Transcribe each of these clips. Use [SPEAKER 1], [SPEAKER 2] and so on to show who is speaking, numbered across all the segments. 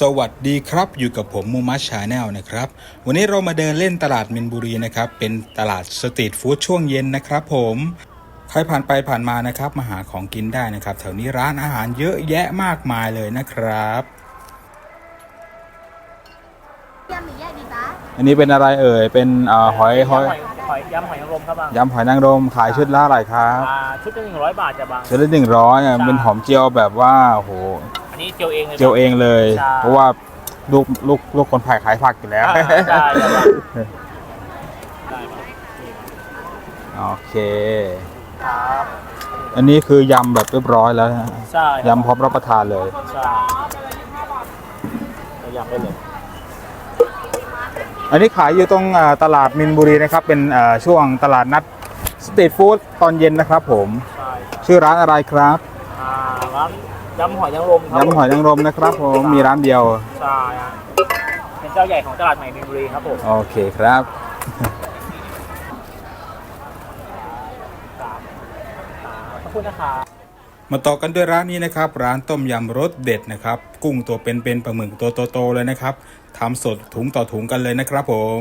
[SPEAKER 1] สวัสดีครับอยู่กับผมมูมัชชาแนลนะครับ วันนี้เรามาเดินเล่นตลาดมินบุรีนะครับ เป็นตลาดสตรีทฟู้ดช่วงเย็นนะครับผมใครผ่านไปผ่านมานะครับมาหาของกินได้นะครับ แถวนี้ร้านอาหารเยอะแยะมากมายเลยนะครับ
[SPEAKER 2] ยำหรือแยกดีจ๊ะ
[SPEAKER 1] อันนี้เป็นอะไรเอ่ยเป็นเอ่อหอยหอย
[SPEAKER 3] หอยยำหอยนางรมครับบาง
[SPEAKER 1] ยำหอยนางรมขายชุดละเท่าไหร่ครับ
[SPEAKER 3] อ่าชุดละหนึ่งร้อยบาทจะบาง
[SPEAKER 1] ชุดละหนึ่งร้อยเป็นหอมเจียวแบบว่าโอ้โห
[SPEAKER 3] อันนี้เจียวเองเลย
[SPEAKER 1] เจียวเองเลย
[SPEAKER 3] ใช่
[SPEAKER 1] เพราะว่าลูกลูกลูกคนขายขายผักอยู่แล้ว
[SPEAKER 3] อ่าได้ได้ได้ได้
[SPEAKER 1] โอเค
[SPEAKER 3] ครับ
[SPEAKER 1] อันนี้คือยำแบบเรียบร้อยแล้วนะ
[SPEAKER 3] ใช่
[SPEAKER 1] ยำพร้อมรับประทานเลย
[SPEAKER 3] ใช่เรายำได้เลย
[SPEAKER 1] อันนี้ขายอยู่ตรงอ่าตลาดมินบุรีนะครับ เป็นอ่าช่วงตลาดนัดสตรีทฟู้ดตอนเย็นนะครับผม
[SPEAKER 3] ใช่
[SPEAKER 1] ชื่อร้านอะไรครับ
[SPEAKER 3] อ่าร้าน ยำหอยนางรมครับ
[SPEAKER 1] ยำหอยนางรมนะครับผมมีร้านเดียว
[SPEAKER 3] ใช่ฮะเป็นเจ้าใหญ่ของตลาดใหม่มีนบุรีครับผม
[SPEAKER 1] โอเคครับ
[SPEAKER 3] ครับขอบคุณนะครับ
[SPEAKER 1] มาต่อกันด้วยร้านนี้นะครับ ร้านต้มยำรสเด็ดนะครับ กุ้งตัวเป็นๆปลาหมึกตัวโตๆเลยนะครับทำสดถุงต่อถุงกันเลยนะครับผม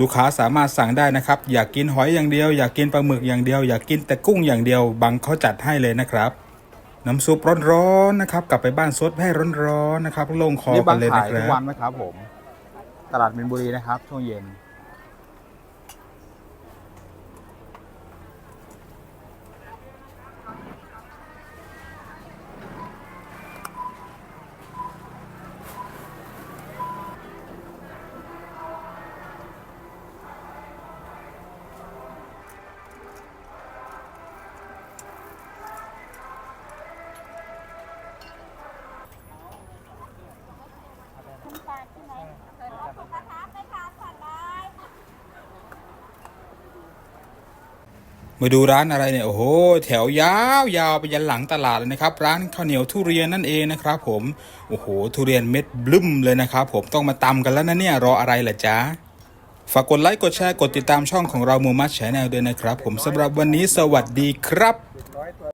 [SPEAKER 1] ลูกค้าสามารถสั่งได้นะครับ อยากกินหอยอย่างเดียว อยากกินปลาหมึกอย่างเดียว อยากกินแต่กุ้งอย่างเดียว บังเขาจัดให้เลยนะครับ น้ำซุปร้อนๆนะครับ กลับไปบ้านซดให้ร้อนๆนะครับลงคอกันเลยนะครับ
[SPEAKER 4] ทุกวันไหมครับผม ตลาดมินบุรีนะครับช่วงเย็น
[SPEAKER 2] ใช่ไหมเปิดรับคุณนะคะไปทานก่อนได้
[SPEAKER 1] มาดูร้านอะไรเนี่ยโอ้โหแถวยาวยาวไปยันหลังตลาดเลยนะครับ ร้านข้าวเหนียวทุเรียนนั่นเองนะครับผมโอ้โหทุเรียนเม็ดบลึ้มเลยนะครับผมต้องมาตำกันแล้วนะเนี่ยรออะไรล่ะจ๊ะฝากกดไลค์กดแชร์กดติดตามช่องของเรามูมัสแชนแนลด้วยนะครับ ผมสำหรับวันนี้สวัสดีครับ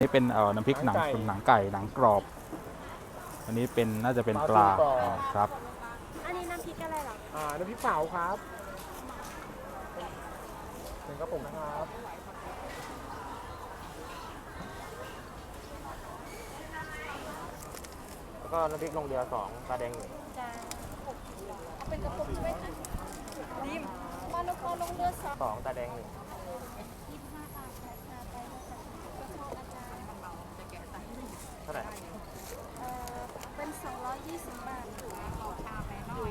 [SPEAKER 4] นี่เป็นเอ่อน้ำพริกหนังหนังไก่หนังกรอบ อันนี้เป็นน่าจะเป็นปลาอ๋อครับ
[SPEAKER 2] อะไรเหรอ
[SPEAKER 3] อ่าน้ำพริกเผาครับเป็นกระปุกนะครับแล้วก็น้ำพริกลงเรือสองตาแดงหนึ่ง
[SPEAKER 2] จ้าเอาเป็นกระปุกใช่ไหมคะดิมมาลงคอลงเรือสอง
[SPEAKER 3] สองตาแดงหนึ่ง
[SPEAKER 2] ยี่สิบห้าบาทค่ะชาไปนะคะ
[SPEAKER 3] เท่าไหร่
[SPEAKER 2] เอ่อเป็นสองร้อยยี่สิบบาทเอาชาไปหน่อย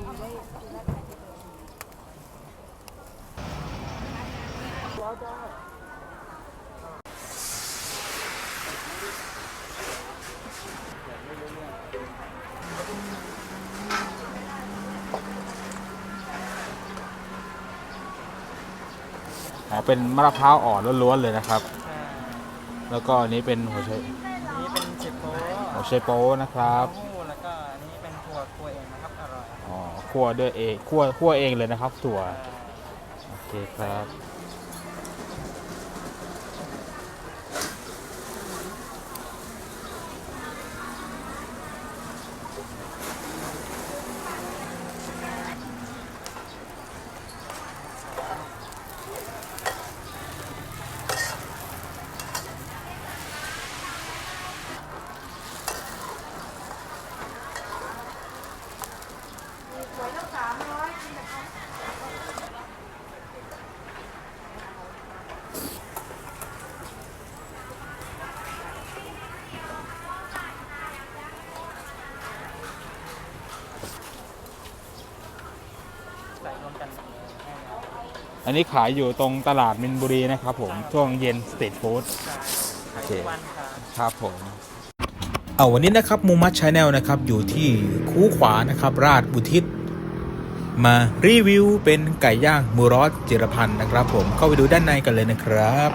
[SPEAKER 4] อ๋อเป็นมะพร้าวอ่อนล้วนๆเลยนะครับ แล้วก็อันนี้เป็นหัวไช
[SPEAKER 5] นี่เป็นเชฟโป้
[SPEAKER 4] หัวไชโป๊นะครับ
[SPEAKER 5] เต้าหู้แล้วก็อันนี่เป็นถั่วกล้วยเองนะครับอร่อย
[SPEAKER 4] อ๋อคั่วด้วยเองคั่วคั่วเองเลยนะครับ ถั่ว โอเคครับ
[SPEAKER 5] กัน
[SPEAKER 4] อันนี้ขายอยู่ตรงตลาดมินบุรีนะครับผม ช่วงเย็นสตรีทฟู้ดโอเค
[SPEAKER 5] วันครับ
[SPEAKER 4] ครับผม
[SPEAKER 1] เอาวันนี้นะครับมูมัสชาแนลนะครับ อยู่ที่คูขวานะครับ ราชบุทิศมารีวิวเป็นไก่ย่างมูรอสจิรพันธ์นะครับ ผมเข้าไปดูด้านในกันเลยนะครับ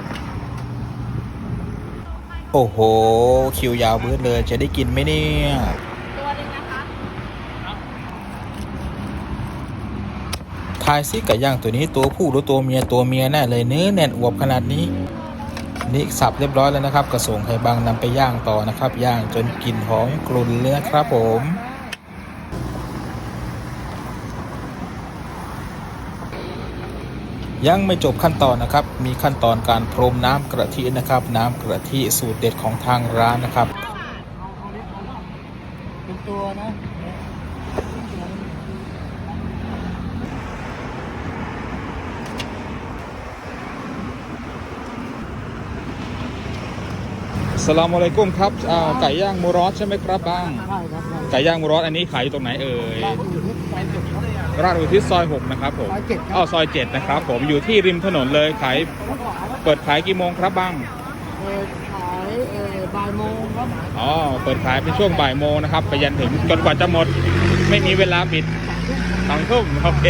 [SPEAKER 1] โอ้โห คิวยาวเบิดเลยจะได้กินไหมเนี่ย
[SPEAKER 2] ตัวหนึงนะคะ
[SPEAKER 1] ทายซิไก่ย่างตัวนี้ตัวผู้หรือตัวเมียตัวเมียแน่เลยเนื้อแน่นอวบขนาดนี้
[SPEAKER 4] นี่สับเรียบร้อยแล้วนะครับ กระส่งไข่บางนำไปย่างต่อนะครับ ย่างจนกลิ่นหอมกลุ่นเลยนะครับผมยังไม่จบขั้นตอนนะครับ มีขั้นตอนการพรมน้ำกะทินะครับ น้ำกะทิสูตรเด็ดของทางร้านนะครับ
[SPEAKER 6] เป็นตัวนะ
[SPEAKER 1] สลามอะลัยกุมครับอ่าไก่ย่างมูรอสใช่ไหมครับบ้าง
[SPEAKER 6] ใช่ครับใช่
[SPEAKER 1] ไก่ย่างมูรอสอันนี้ขายอยู่ตรงไหนเอ่ย
[SPEAKER 6] บ้านอยู่ที่ไฟเจ็ดครับ
[SPEAKER 1] ราชอุทิศซอย 6 นะครับผม
[SPEAKER 6] ซอยเจ็ดครับ
[SPEAKER 1] อ้าวซอย 7 นะครับผมอยู่ที่ริมถนนเลยขายเปิดขายกี่โมงครับบ้าง
[SPEAKER 6] เอ่อขายเอ่อบ่ายโมงครับ
[SPEAKER 1] อ๋อ เปิดขายเป็นช่วงบ่ายโมงนะครับ ไปยันถึงจนกว่าจะหมด ไม่มีเวลาปิดสองทุ่มโอเค